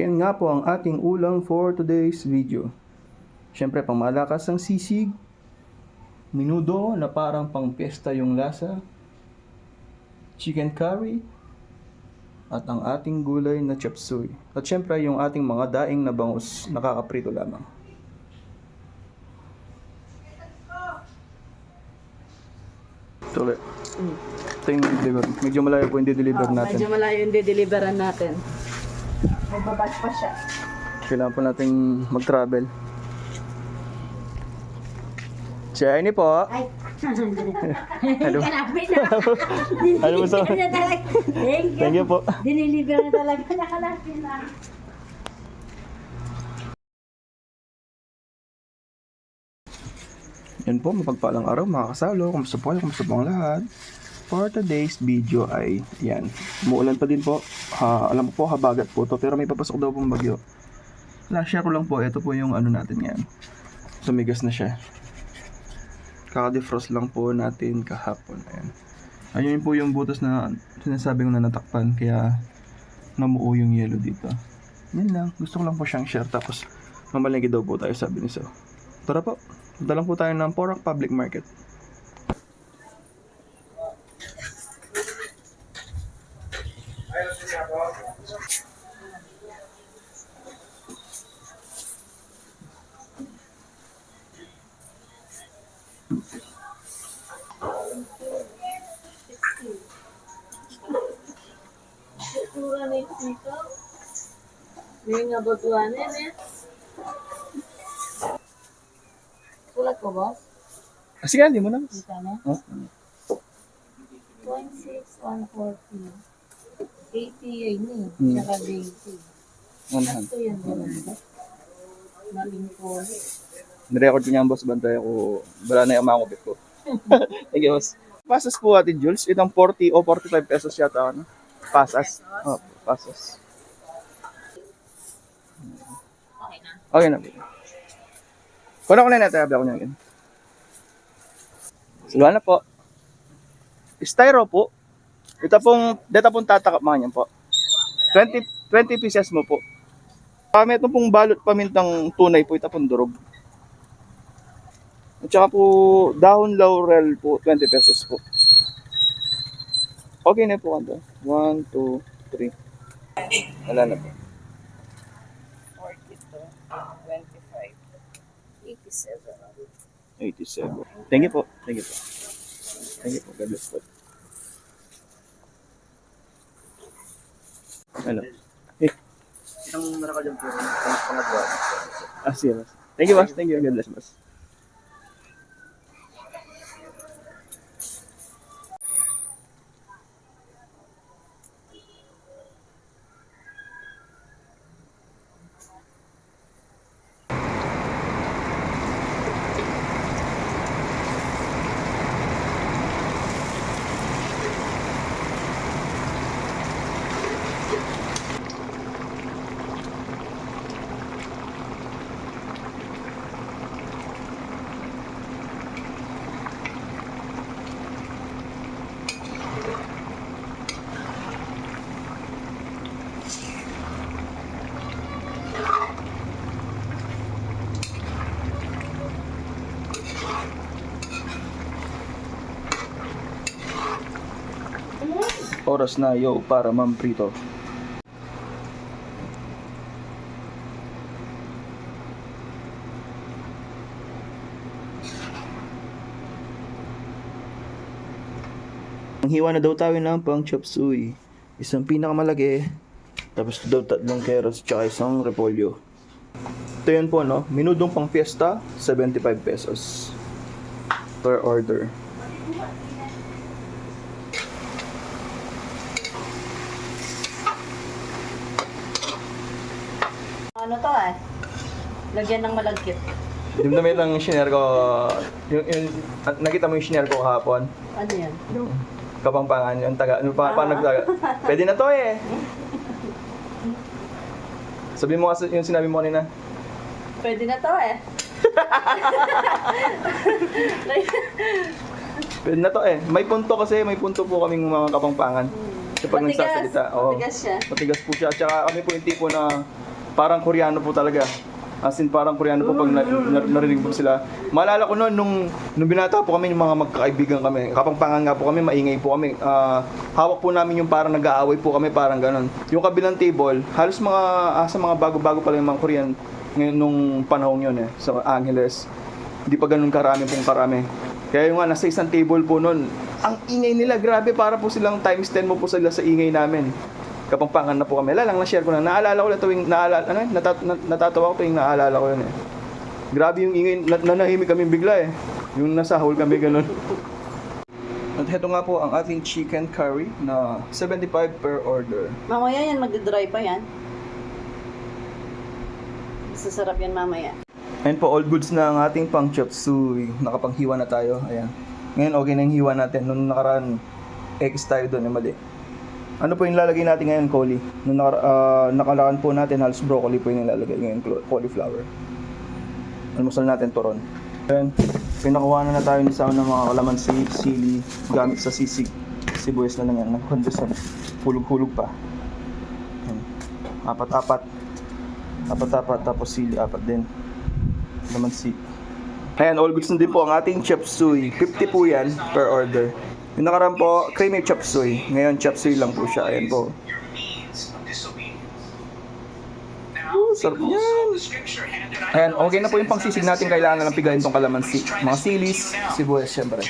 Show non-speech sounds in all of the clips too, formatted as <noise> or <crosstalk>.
yan nga po ang ating ulam for today's video. Siyempre, pangmalakas ang sisig, minudo na parang pang pesta yung lasa, chicken curry, at ang ating gulay na chop suey. At siyempre, yung ating mga daing na bangus nakakaprito lamang. Ito ulit. Ito yung deliver. Medyo malayo po yung deliver Oh, natin. medyo malayo yung dideliveran natin. May babas pa siya. Kailangan po nating mag-travel. Si Aini po. Ay, <laughs> Hello. Ano mo sa... Thank you. Thank you po. Diniliver na talaga. Nakalapit na. Yan po, mapagpalang araw mga kasalo. Kumusta po kayo? Kumusta po ang lahat? For today's video ay yan. Umuulan pa din po. Ha, alam ko po, habagat po to. Pero may papasok daw pong bagyo. Wala, share ko lang po. Ito po yung ano natin yan. Tumigas na siya. Kaka-defrost lang po natin kahapon. Ayan. Ayun po yung butas na sinasabi ko na natakpan. Kaya namuo yung yellow dito. Yan lang. Gusto ko lang po siyang share. Tapos mamalengke daw po tayo sabi ni So. Tara po. Punta lang po tayo ng Porac Public Market. May nga baguan eh. Sulat ko, boss? Ah, sige, hindi mo na. Dito na. Oh. 0.6140. 80 yun eh. Hmm. Tsaka 20. One hand. Ito yan ganun. Maling ko. Nirecord ko niya ang boss, bantay ako. Wala na yung makakupit ko. <laughs> Thank you, boss. Pasas po atin, Jules. Itong 40 o 45 pesos yata, ano? Pasas. Oh, pasas. Okay na. Okay na. Kuno ko na natin, abi ako niya again. Salwa na po. Styro po. Ito pong, dito pong tatakap mga niyan po. 20, 20 pieces mo po. Kami ito pong balot pamintang tunay po, ito pong durog. At saka po, dahon laurel po, 20 pesos po. Okay na po kanto. 1, 2, 3. Wala na po. 42. 25. 87. 87. Thank you po. Thank you po. Thank you po. God bless po. Ano? Eh, Isang maraka dyan po, ang pangatwa. ah, sige, boss. Thank you, boss. Thank you. God bless, boss. Oras na yo para mamprito. Ang hiwa na daw tayo ng pang chop suey. Isang pinakamalaki. Tapos daw tatlong carrots tsaka isang repolyo. Ito yun po no. Minudong pang fiesta, 75 pesos. Per order. Ano to eh? Lagyan ng malagkit. Dimdamin lang yung shinare ko. Yung, yung, at nakita mo yung shinare ko kahapon. Ano yan? Kapampangan, yung taga, ano pa, pa nagtaga. Pwede na to eh. Sabi mo kasi yung sinabi mo kanina. Pwede na to eh. <laughs> Pwede na to eh. May punto kasi, may punto po kaming mga kapampangan. Kapag Matigas. nagsasalita. Oo. Matigas siya. Matigas po siya. Tsaka kami po yung tipo na parang Koreano po talaga. As in, parang Koreano po pag na, na- narinig po sila. Maalala ko noon, nung, nung binata po kami, yung mga magkakaibigan kami, kapangpangan nga po kami, maingay po kami. Ah, hawak po namin yung parang nag-aaway po kami, parang ganun. Yung kabilang table, halos mga, ah, sa mga bago-bago pa lang yung mga Korean, ngayon nung panahon yun eh, sa Angeles. Hindi pa ganun karami pong karami. Kaya yung nga, nasa isang table po noon, ang ingay nila, grabe, para po silang times 10 mo po sila sa ingay namin. Kapangpangan na po kami. Lalang na-share ko na. Naalala ko na tuwing, naalala, ano, yun, natat, nat- natatawa ko tuwing naalala ko yun eh. Grabe yung ingay, na, nanahimik kami bigla eh. Yung nasa hole kami ganun. At heto nga po ang ating chicken curry na 75 per order. Mamaya yan, magdadry pa yan. Masasarap yan mamaya. Ayan po, all goods na ang ating pang chop suey. Nakapanghiwa na tayo. Ayan. Ngayon, okay na yung hiwa natin. Nung nakaraan, X tayo doon, eh, mali. Ano po yung lalagay natin ngayon, Coli? Nung nakara- ah, nakalakan po natin, halos broccoli po yung nilalagay ngayon, cauliflower. Almusal natin, turon. Ayan, pinakuha na na tayo ni Sao ng mga kalamansi, sili, gamit sa sisig. Sibuyas na lang yan, nagkondisyon. Hulog-hulog pa. Apat-apat. Apat-apat, tapos sili, apat din. Kalamansi. Ayan, all goods na din po ang ating chop suey. 50 po yan per order. Yung nakaraan po, creamy chop suey. Ngayon, chop suey lang po siya. Ayan po. Oh, sarap yan. Ayan, okay na po yung pangsisig natin. Kailangan na lang pigayin tong kalamansi. Mga silis, sibuyas, syempre.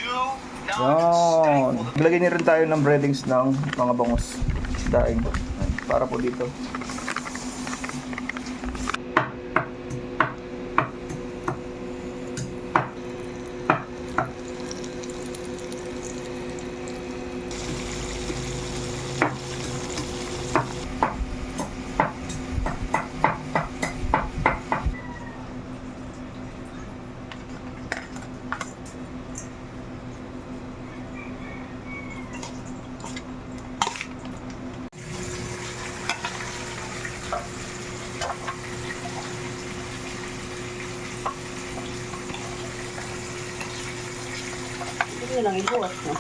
Yan. Maglagay niya rin tayo ng breadings ng mga bangus. Daing. Para po dito. Ibuwas, no?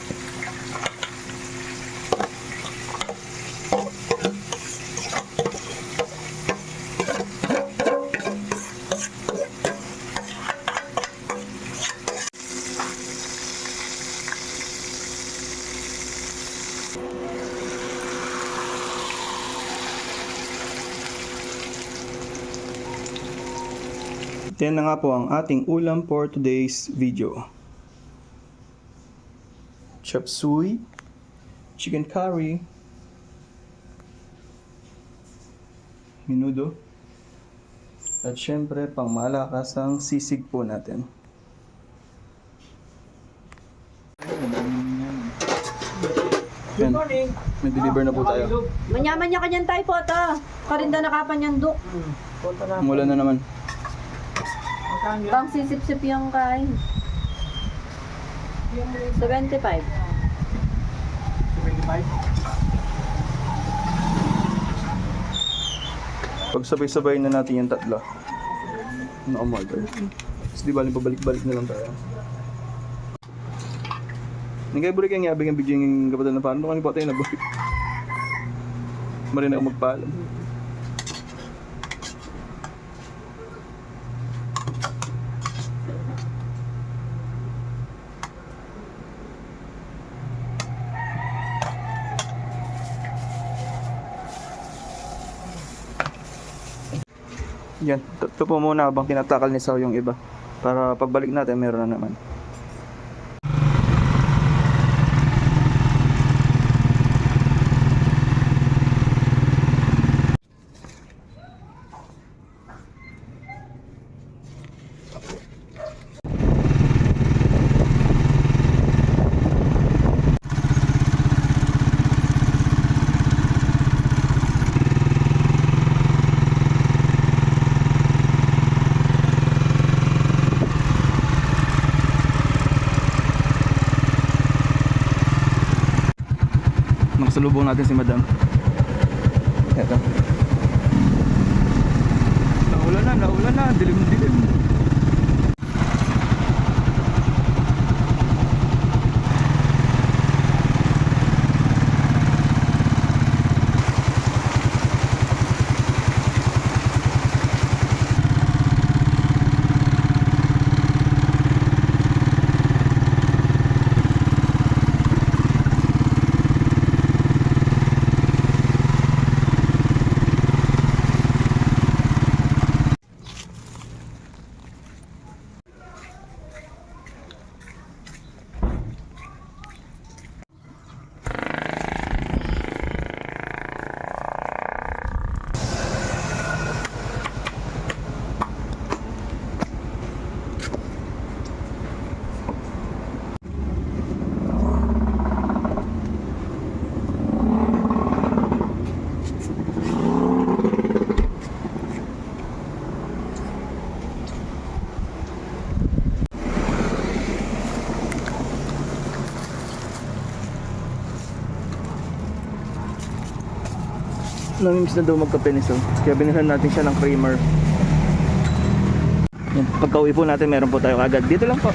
Yan na nga po ang ating ulam for today's video. Chop suey, chicken curry, minudo, at syempre pang malakas ang sisig po natin. Yan. May deliver na po tayo. Manyaman niya kanyan tayo po ito. Karinda na kapan yung duk. Mula na naman. Bang sisip-sip yung kain. 75. Pag sabay-sabay na natin yung tatlo. Ano umorder. Tapos di bali pabalik-balik na lang tayo. Nagay buri kang yabing ang bigyan ng kapatid na paano kanina po tayo na buri. Marin ako magpaalam. Yan, ito po muna habang tinatakal ni Sao yung iba. Para pagbalik natin, meron na naman. Nakasalubong natin si Madam. Eto. Naulan na, naulan na. Dilim-dilim. Namimiss na daw magkape ni Sol. Kaya binilhan natin siya ng creamer. Yan. Pagka uwi po natin, meron po tayo agad. Dito lang po,